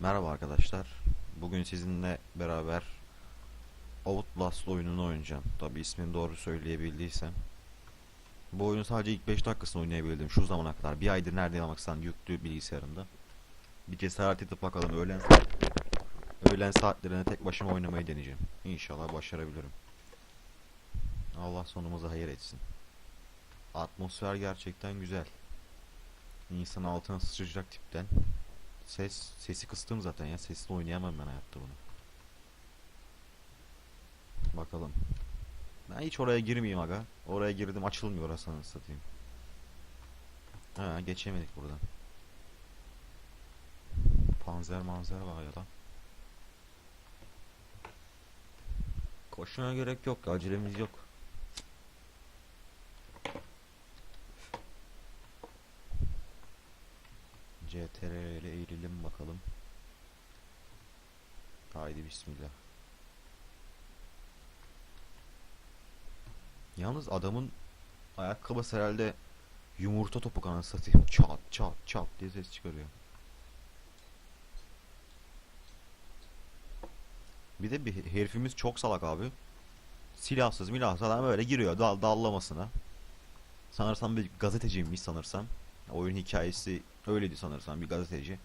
Merhaba arkadaşlar. Bugün sizinle beraber Outlast oyununu oynayacağım. Tabi ismini doğru söyleyebildiysem. Bu oyunu sadece ilk 5 dakikasını oynayabildim şu zamana kadar. Bir aydır nerede baksan yüklü bilgisayarımda. Bir cesaret edip bakalım öğlen öğlen saatlerine tek başıma oynamayı deneyeceğim. İnşallah başarabilirim. Allah sonumuzu hayır etsin. Atmosfer gerçekten güzel. İnsan altına sıçrayacak tipten. Ses sesi kıstım zaten ya. Sesli oynayamam ben hayatta bunu. Bakalım. Ben hiç oraya girmeyeyim aga. Oraya girdim açılmıyor orası satayım. Ha geçemedik buradan. Panzer manzer var ya da. Koşuna gerek yok. Acelemiz yok. CTRL ile eğilelim bakalım. Haydi bismillah. Yalnız adamın ayakkabısı herhalde yumurta topu anasını satayım. Çat çat çat diye ses çıkarıyor. Bir de bir herifimiz çok salak abi. Silahsız milahsız adam böyle giriyor dal dallamasına. Sanırsam bir gazeteciymiş sanırsam. Oyun hikayesi öyleydi sanırsam bir gazeteci.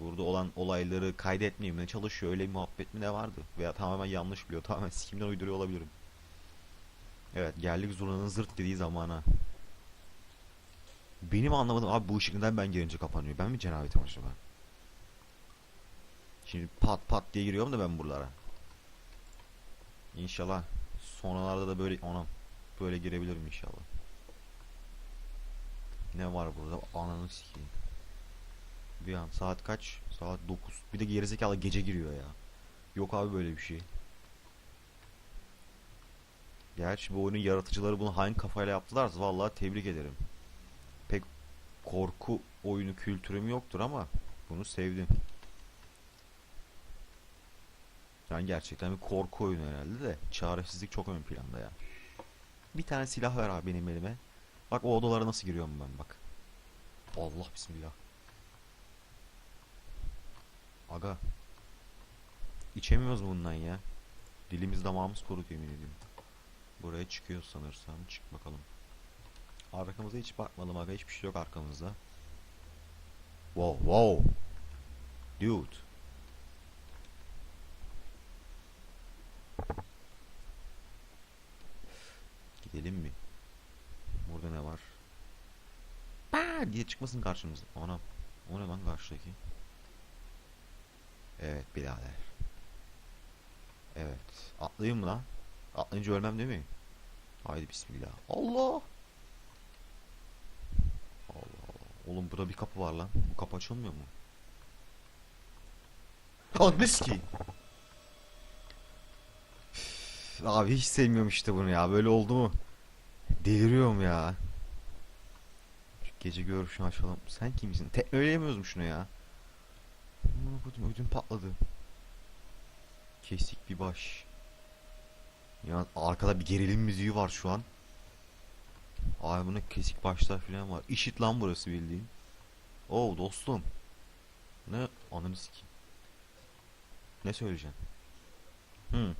Burada olan olayları kaydetmeye mi çalışıyor öyle bir muhabbet mi ne vardı? Veya tamamen yanlış biliyor. Tamamen sikimden uyduruyor olabilirim. Evet geldik zurnanın zırt dediği zamana. Benim anlamadım abi bu ışık neden ben gelince kapanıyor? Ben mi cenabetim acaba? Şimdi pat pat diye giriyorum da ben buralara. İnşallah sonralarda da böyle anam böyle girebilirim inşallah. Ne var burada? Ananı sikeyim. Bir an saat kaç? Saat 9. Bir de gerizekalı gece giriyor ya. Yok abi böyle bir şey. Gerçi bu oyunun yaratıcıları bunu hangi kafayla yaptılarsa vallahi tebrik ederim. Pek korku oyunu kültürüm yoktur ama bunu sevdim. Yani gerçekten bir korku oyunu herhalde de çaresizlik çok ön planda ya. Bir tane silah ver abi benim elime. Bak o odalara nasıl giriyorum ben bak. Allah bismillah. Aga. İçemiyoruz bundan ya. Dilimiz damağımız kuruk yemin ediyorum. Buraya çıkıyoruz sanırsam. Çık bakalım. Arkamıza hiç bakmadım aga. Hiçbir şey yok arkamızda. Wow wow. Dude. Gidelim mi? Burada ne var? Aa diye çıkmasın karşımıza. Anam. O ne lan karşıdaki? Evet birader. Evet. Atlayayım mı lan? Atlayınca ölmem değil mi? Haydi bismillah. Allah! Allah Allah. Oğlum burada bir kapı var lan. Bu kapı açılmıyor mu? Anlis ki. Abi hiç sevmiyorum işte bunu ya. Böyle oldu mu? Deliriyorum ya. Gece görüşünü açalım. Sen kimsin? Tekneleyemiyoruz mu şunu ya? Aman kodum ödüm patladı. Kesik bir baş. Ya arkada bir gerilim müziği var şu an. Ay buna kesik başlar falan var. İşit lan burası bildiğin. Oo dostum. Ne ananı sikeyim. Ne söyleyeceksin? Hı.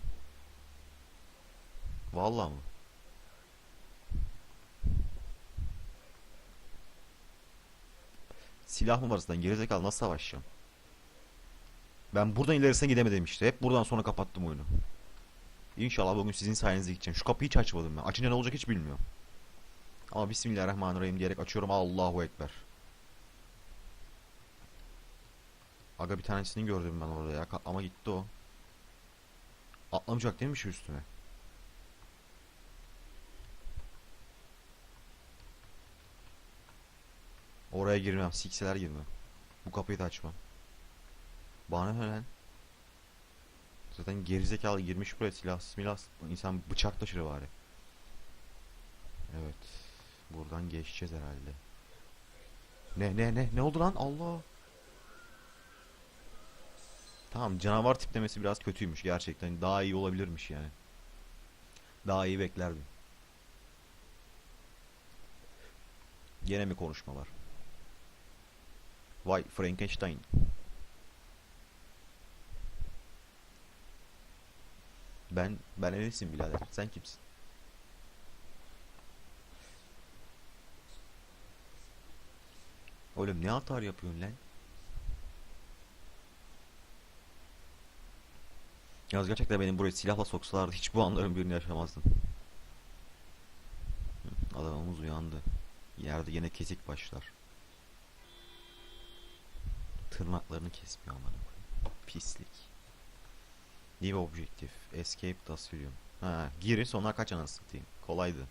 Vallahi mı? Silah mı var zaten gerizekalı nasıl savaşacağım? Ben buradan ilerisine gidemedim işte. Hep buradan sonra kapattım oyunu. İnşallah bugün sizin sayenizde gideceğim. Şu kapıyı hiç açmadım ben. Açınca ne olacak hiç bilmiyorum. Ama Bismillahirrahmanirrahim diyerek açıyorum. Allahu Ekber. Aga bir tanesini gördüm ben orada ya. Ama gitti o. Atlamayacak değil mi şu üstüme? Oraya girmem. Sikseler girmem. Bu kapıyı da açmam. Bana ne lan? Zaten gerizekalı girmiş buraya silahsız milahsız. İnsan bıçak taşır bari. Evet. Buradan geçeceğiz herhalde. Ne ne ne ne oldu lan? Allah. Tamam canavar tiplemesi biraz kötüymüş gerçekten. Daha iyi olabilirmiş yani. Daha iyi beklerdim. Gene mi konuşma var? Vay Frankenstein. Ben ben Enes'im birader. Sen kimsin? Oğlum ne atar yapıyorsun lan? Yalnız gerçekten benim burayı silahla soksalardı hiç bu anların birini yaşamazdım. Adamımız uyandı. Yerde yine kesik başlar. Tırnaklarını kesmiyor koyayım. Pislik. New objective. Escape Dasvilium. Ha, giri sonra kaç anasını satayım. Kolaydı.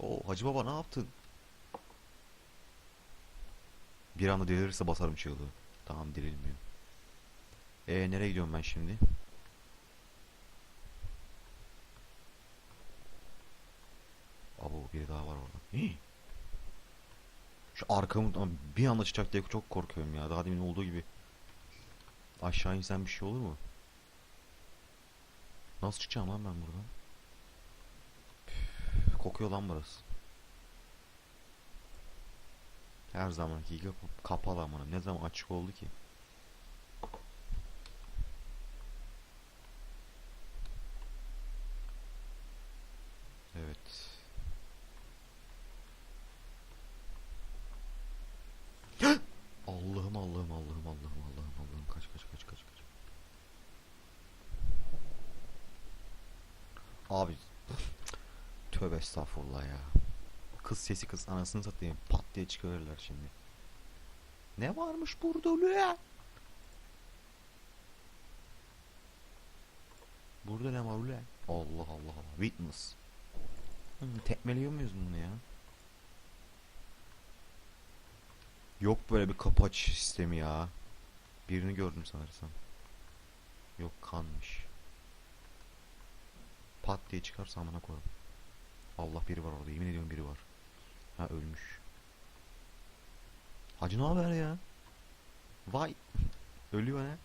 Oo, Hacı Baba ne yaptın? Bir anda delirirse basarım çığlığı. Tamam dirilmiyor. E nereye gidiyorum ben şimdi? Abo biri daha var orada. Hii. Şu arkamdan bir anda çıkacak diye çok korkuyorum ya. Daha demin olduğu gibi. Aşağı insen bir şey olur mu? Nasıl çıkacağım lan ben buradan? Üf, kokuyor lan burası. Her zamanki gibi kapalı amına. Ne zaman açık oldu ki? Evet. Allah'ım Allah'ım Allah'ım Allah'ım Allah'ım Allah'ım kaç kaç kaç kaç kaç. Abi tövbe estağfurullah ya. Kız sesi kız anasını satayım pat diye çıkarırlar şimdi. Ne varmış burada ulan? Burada ne var ulan? Allah Allah Allah. Witness. Hmm, tekmeliyor muyuz bunu ya? Yok böyle bir kapı açış sistemi ya. Birini gördüm sanırsam. Yok kanmış. Pat diye çıkarsa amına koyarım. Allah biri var orada yemin ediyorum biri var. Ha ölmüş. Hacı ne haber ya? Vay. Ölüyor ne?